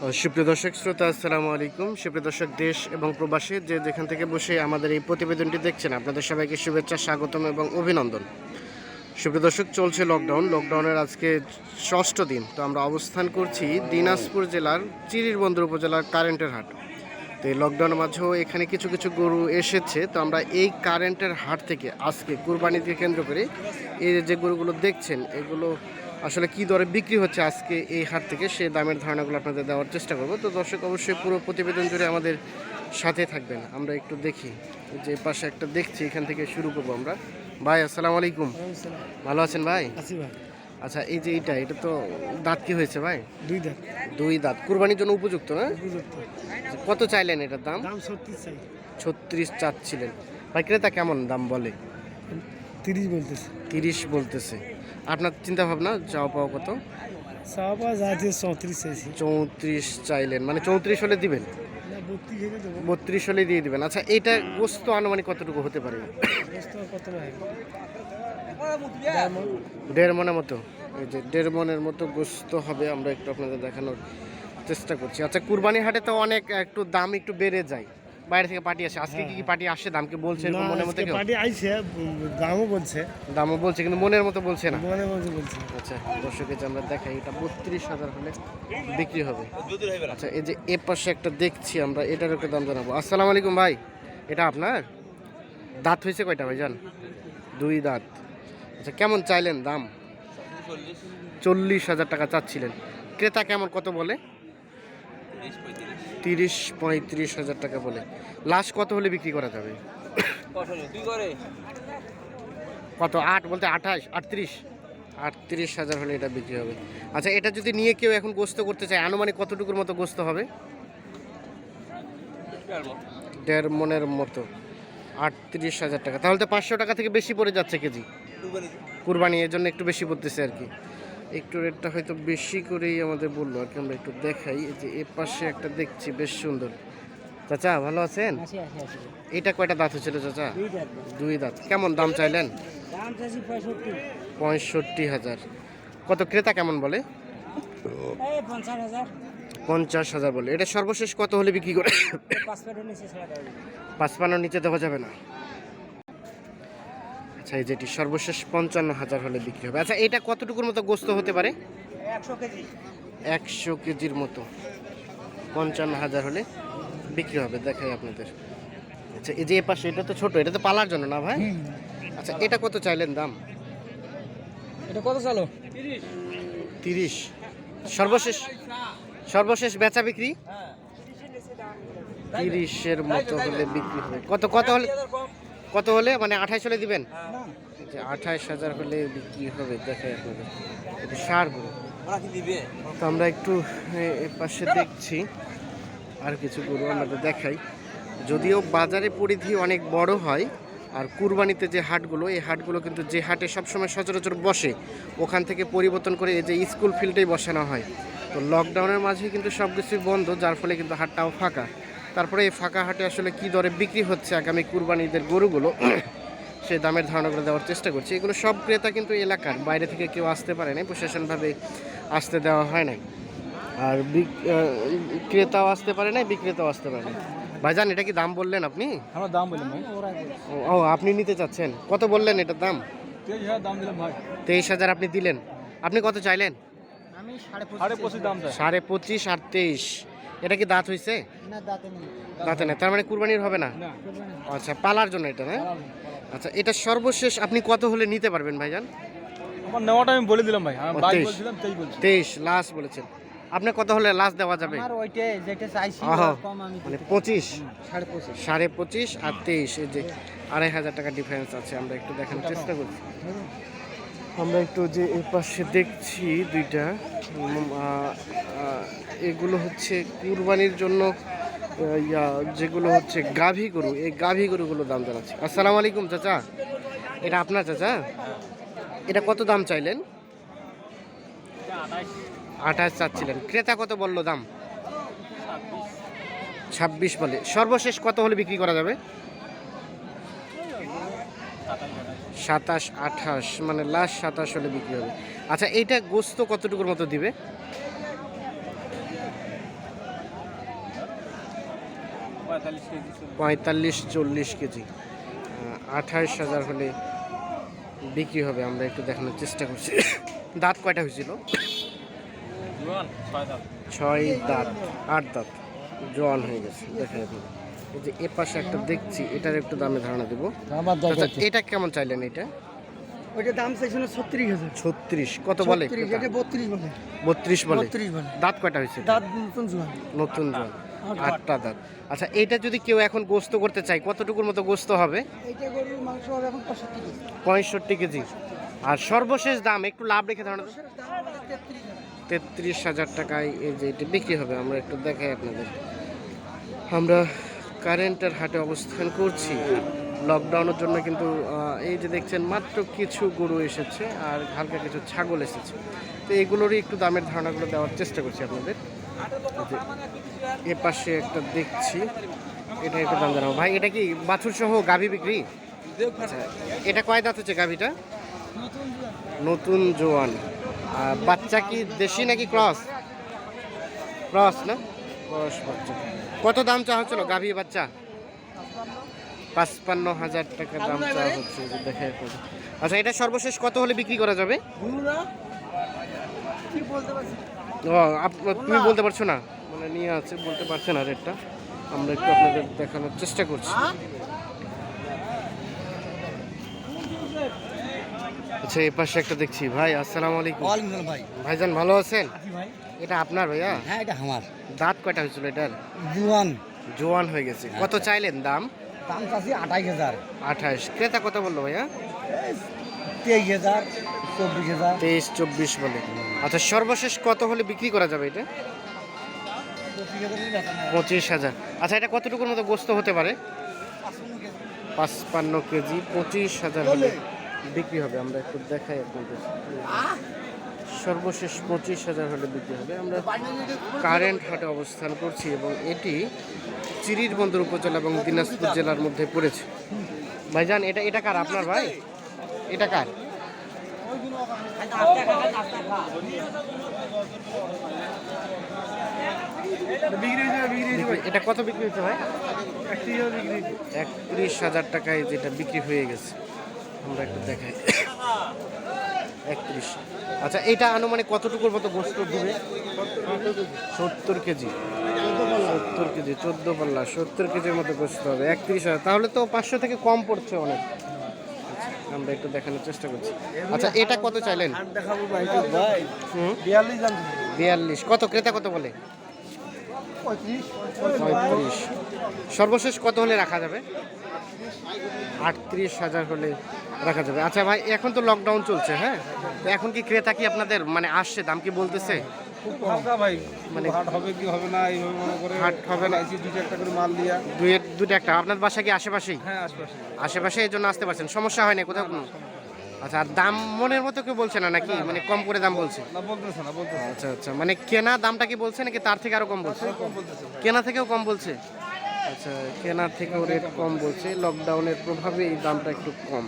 সুপ্রিয় দর্শক, শ্রোতা, আসসালামু আলাইকুম। সুপ্রিয় দর্শক, দেশ এবং প্রবাসী যে যেখান থেকে বসে আমাদের এই প্রতিবেদনটি দেখছেন, আপনাদের সবাইকে শুভেচ্ছা, স্বাগতম এবং অভিনন্দন। সুপ্রিয় দর্শক, চলছে লকডাউন লকডাউনের আজকে ষষ্ঠ দিন। তো আমরা অবস্থান করছি দিনাজপুর জেলার চিরিরবন্দর উপজেলার কারেন্টের হাট। তো এই লকডাউনের মাঝেও এখানে কিছু কিছু গরু এসেছে। তো আমরা এই কারেন্টের হাট থেকে আজকে কুরবানিকে কেন্দ্র করে এই যে গরুগুলো দেখছেন, এগুলো আসলে কি দরে বিক্রি হচ্ছে আজকে এই হাট থেকে সে দামের ধারণাগুলো আপনাদের দেওয়ার চেষ্টা করব। তো দর্শক অবশ্যই পুরো প্রতিবেদন জুড়ে আমাদের সাথে থাকবেন। আমরা একটু দেখি যে পাশে একটা দেখছি এখান থেকে শুরু করব আমরা। ভাই আসসালামু আলাইকুম। ভালো আছেন ভাই? ভাই। আচ্ছা এই যে এইটা এটা তো দাঁত কি হয়েছে ভাই? দুই দাঁত। দুই দাঁত। কুরবানির জন্য উপযুক্ত হ্যাঁ কত চাইলেন এটার দাম? ছত্রিশ চাচ্ছিলেন। ভাই ক্রেতা কেমন দাম বলে? তিরিশ বলতেছে। তিরিশ বলতেছে। আপনার চিন্তা ভাবনা চাওয়া পাওয়া কত? চাপা যা দিয়ে চৌত্রিশ চাইছি। চৌত্রিশ চাইলেন মানে চৌত্রিশ হলে দিবেন? বত্রিশ হেলে দিয়ে দিবেন। আচ্ছা এটা গোস্ত আনুমানিক কতটুকু হতে পারে? দেড় মনের মতো। এই যে দেড় মনের মতো গোস্ত হবে আমরা একটু আপনাদের দেখানোর চেষ্টা করছি। আচ্ছা কুরবানি হাটে তো অনেক একটু দাম একটু বেড়ে যায়। বাইরে থেকে পার্টি আসে। আজকে কি কি পার্টি আসে? দাম কি বলছে? এরকম মনের মতো কেউ? পার্টি আইছে দামও বলছে। দামও বলছে কিন্তু মনের মতো বলছে না। মনে মনে বলছে। আচ্ছা দর্শকের যে আমরা দেখাই এটা বত্রিশ হাজার হলে বিক্রি হবে। আচ্ছা এই যে এ পাশে একটা দেখছি আমরা এটার একটা দাম জানাব। আসসালামু আলাইকুম ভাই এটা আপনার? দাঁত হয়েছে কয়টা ভাই জান? দুই দাঁত। আচ্ছা কেমন চাইলেন দাম? চল্লিশ হাজার টাকা চাচ্ছিলেন। ক্রেতা কেমন কত বলে? তিরিশ, পঁয়ত্রিশ হাজার টাকা বলে। লাস্ট কত হলে বিক্রি করা যাবে? কত? আট বলতে আঠাশ, আটত্রিশ? আটত্রিশ হাজার হলে এটা বিক্রি হবে। আচ্ছা এটা যদি নিয়ে কেউ এখন গোস্ত করতে চায়, আনুমানিক কতটুকুর মতো গোস্ত হবে? দেড় মনের মতো। আটত্রিশ হাজার টাকা। তাহলে তো পাঁচশো টাকা থেকে বেশি পড়ে যাচ্ছে কেজি। কুরবানি। এর জন্য একটু বেশি পড়তেছে আর কি। একটু রেটটা হয়তো বেশি করেই আমাদের বলল আর কি আমরা একটু দেখাই। যে এ পাশে একটা দেখছি বেশ সুন্দর। চাচা ভালো আছেন? এটা কয়টা দাঁত হচ্ছিল চাচা? দুই দাঁত। কেমন দাম চাইলেন? পঁয়ষট্টি। হাজার। কত ক্রেতা কেমন বলে? পঞ্চাশ হাজার। বলে। এটা সর্বশেষ কত হলে বিক্রি করে? পাঁচ পাঁচপান্নর নিচে দেওয়া যাবে না। আচ্ছা এই যেটি সর্বশেষ পঞ্চান্ন হাজার হলে বিক্রি হবে। আচ্ছা এটা কতটুকুর মতো গোস্ত হতে পারে? একশো কেজি। একশো কেজির মতো পঞ্চান্ন হাজার হলে বিক্রি হবে দেখাই আপনাদের। আচ্ছা এই যে এ পাশে এটা তো ছোট এটা তো পালার জন্য না ভাই? আচ্ছা এটা কত চাইলেন দাম? এটা কত চালো? তিরিশ। সর্বশেষ সর্বশেষ বেচা বিক্রি? তিরিশের মতো হলে বিক্রি হবে। কত কত হলে? কত হলে? মানে আঠাইশ হলে দিবেন? যে আঠাইশ হাজার হলে বিক্রি হবে দেখাই আপনাদের। এটা সার গরু তো আমরা একটু পাশে দেখছি। আর কিছু গরু আমাদের দেখাই। যদিও বাজারে পরিধি অনেক বড় হয় আর কুরবানিতে যে হাটগুলো এই হাটগুলো কিন্তু যে হাটে সবসময় সচরাচর বসে ওখান থেকে পরিবর্তন করে এই যে স্কুল ফিল্ডেই বসানো হয়। তো লকডাউনের মাঝে কিন্তু সব কিছুই বন্ধ যার ফলে কিন্তু হাটটাও ফাঁকা। তারপরে এই ফাঁকা হাটে আসলে কি দরে বিক্রি হচ্ছে আগামী কুরবানিদের গরুগুলো সে দামের ধারণাগুলো দেওয়ার চেষ্টা করছি। এগুলো সব ক্রেতা কিন্তু এলাকার বাইরে থেকে কেউ আসতে পারে নাই প্রশাসনভাবে আসতে দেওয়া হয় নাই। আর ক্রেতাও আসতে পারে নাই বিক্রেতাও আসতে পারে না ভাইজান এটা কি দাম বললেন আপনি? আমার দাম বললেন ভাই। ও- ও আপনি নিতে চাচ্ছেন? কত বললেন এটার দাম? তেইশ হাজার দাম দিলাম ভাই। তেইশ হাজার আপনি দিলেন। আপনি কত চাইলেন? আমি সাড়ে সাড়ে পঁচিশ দাম সাড়ে পঁচিশ আর তেইশ। এটা কি দাঁত হয়েছে দাঁতে নেই। না তার মানে কুরবানির হবে না? আচ্ছা পালার জন্য এটা না? আচ্ছা এটা সর্বশেষ আপনি কত হলে নিতে পারবেন ভাইজান? আমার নেওয়াটা আমি বলে দিলাম ভাই তেইশ। তেইশ লাস্ট বলেছেন। আপনি কত হলে লাস্ট দেওয়া যাবে? মানে পঁচিশ? সাড়ে পঁচিশ। আর তেইশ এই যে আড়াই হাজার টাকা ডিফারেন্স আছে আমরা একটু দেখানোর চেষ্টা করছি। আমরা একটু যে এই পাশে দেখছি দুইটা এগুলো হচ্ছে কুরবানির জন্য ইয়া, যেগুলো হচ্ছে গাভী গরু, এই গাভী গরুগুলো দাম জানাচ্ছি। আসসালামু আলাইকুম, চাচা। এটা আপনার চাচা? এটা কত দাম চাইলেন? আঠাশ চাচ্ছিলেন। ক্রেতা কত বলল দাম? ছাব্বিশ বলে। সর্বশেষ কত হলে বিক্রি করা যাবে? সাতাশ আঠাশ মানে লাস্ট সাতাশ হলে বিক্রি হবে। আচ্ছা এইটা গোস্ত কতটুকুর মতো দিবে? পঁয়তাল্লিশ চল্লিশ। কেজি। আঠাইশ হাজার হলে বিক্রি হবে আমরা একটু দেখানোর চেষ্টা করছি। দাঁত কয়টা হয়েছিল? ছয় ছয় দাঁত আট দাঁত। জোয়ান হয়ে গেছে দেখা যাবে এই যে এ পাশে একটা দেখছি এটার একটু দামে ধারণা দেবো। আচ্ছা, এটা কেমন চাইলেন এটা? ওইটা দাম চাইছিল ছত্রিশ হাজার। ছত্রিশ কত বলে এটা? বত্রিশ বলে। বত্রিশ বলে? বত্রিশ বলে। দাঁত কয়টা হয়েছে দাঁত নতুন জোয়ান। নতুন জল আটটা দাঁত। আচ্ছা এটা যদি কেউ এখন গোস্ত করতে চায় কতটুকুর মতো গোস্ত হবে? এইটা গরুর মাংস হবে এখন পঁয়ষট্টি কেজি। আর সর্বশেষ দাম একটু লাভ রেখে ধারণা। তেত্রিশ হাজার টাকায় এই যে এটি বিক্রি হবে আমরা একটু দেখাই আপনাদের। আমরা কারেন্টের হাটে অবস্থান করছি। লকডাউনের জন্য কিন্তু এই যে দেখছেন, মাত্র কিছু গরু এসেছে আর হালকা কিছু ছাগল এসেছে। তো এগুলোরই একটু দামের ধারণাগুলো দেওয়ার চেষ্টা করছি আপনাদের। এ পাশে একটা দেখছি, এটা একটু দাম জানাব। ভাই, এটা কি বাছুর সহ গাভি বিক্রি? আচ্ছা এটা কয় দাঁত হচ্ছে গাভিটা? নতুন জোয়ান। আর বাচ্চা কি দেশি নাকি ক্রস? ক্রস না? বাচ্চা। কত দাম চা হচ্ছিল? গাভী বাচ্চা? পাঁচপান্ন হাজার টাকা দাম চা হচ্ছে দেখে আচ্ছা এটা সর্বশেষ কত হলে বিক্রি করা যাবে? ও তুমি বলতে পারছ না? মানে নিয়ে আছে বলতে পারছে না রেটটা। আমরা একটু আপনাদের দেখানোর চেষ্টা করছি। আচ্ছা এই পাশে একটা দেখছি। ভাই আসসালামু আলাইকুম। ওয়ালাইকুম ভাই। ভাইজান ভালো আছেন? এটা আপনার ভাইয়া? হ্যাঁ এটা আমার। দাঁত কয়টা হয়েছিল এটার? জোয়ান। জোয়ান হয়ে গেছে। কত চাইলেন দাম? দাম চাচ্ছি আঠাইশ হাজার। আঠাশ ক্রেতা কত বলল ভাইয়া? তেইশ হাজার চব্বিশ হাজার। তেইশ চব্বিশ বলে। আচ্ছা সর্বশেষ কত হলে বিক্রি করা যাবে এটা? পঁচিশ হাজার আচ্ছা এটা কতটুকুর মতো গোস্ত হতে পারে। পাঁচপান্ন কেজি। পঁচিশ হাজার হলে। বিক্রি হবে, আমরা একটু দেখাই আপনাদের। সর্বশেষ পঁচিশ হাজার হলে বিক্রি হবে। আমরা কারেন্ট হাটে অবস্থান করছি এবং এটি চিরির বন্দর উপজেলা এবং দিনাজপুর জেলার মধ্যে পড়েছে। ভাইজান, এটা এটা কার? আপনার ভাই? এটা কার? এটা কত বিক্রি হচ্ছে ভাই? একত্রিশ হাজার টাকায় যেটা বিক্রি হয়ে গেছে। আমরা একটু দেখাই। একত্রিশ। আচ্ছা এটা আনুমানিক কতটুকুর মতো গোস্ত দিবে? সত্তর কেজি। সত্তর কেজি চোদ্দ পাল্লা সত্তর কেজির মতো গোস্ত হবে। একত্রিশ হাজার। তাহলে তো পাঁচশো থেকে কম পড়ছে অনেক। আচ্ছা, আমরা একটু দেখানোর চেষ্টা করছি। আচ্ছা এটা কত চাইলেন? বিয়াল্লিশ কত? ক্রেতা কত বলে? পঁয়ত্রিশ। সর্বশেষ কত হলে রাখা যাবে? আটত্রিশ হাজার হলে রাখা যাবে। আচ্ছা ভাই এখন তো লকডাউন চলছে হ্যাঁ? তো এখন কি ক্রেতা কি আপনাদের মানে আসছে দাম কি বলতেছে? খুব হালকা ভাই মানে- হাট হবে কি হবে না এইভাবে করে হাট হবে না। আইসি দুটো একটা করে মাল দিয়া। দুই দুটো একটা। আপনার বাসা কি আশেপাশেই? হ্যাঁ আশপাশে। আশেপাশে এই জন্য আসতে পারছেন। সমস্যা হয় না কোথাও কোনো? আচ্ছা আর দাম মনের মতো কেউ বলছে না নাকি? মানে কম করে দাম বলছে? না বলতেছে না বলতেছে আচ্ছা আচ্ছা। মানে কেনা দামটা কি বলছে নাকি তার থেকে আরও কম বলছে? কেনা থেকেও কম বলছে? আচ্ছা কেনার থেকেও রেট কম বলছে। লকডাউনের প্রভাবে এই দামটা একটু কম।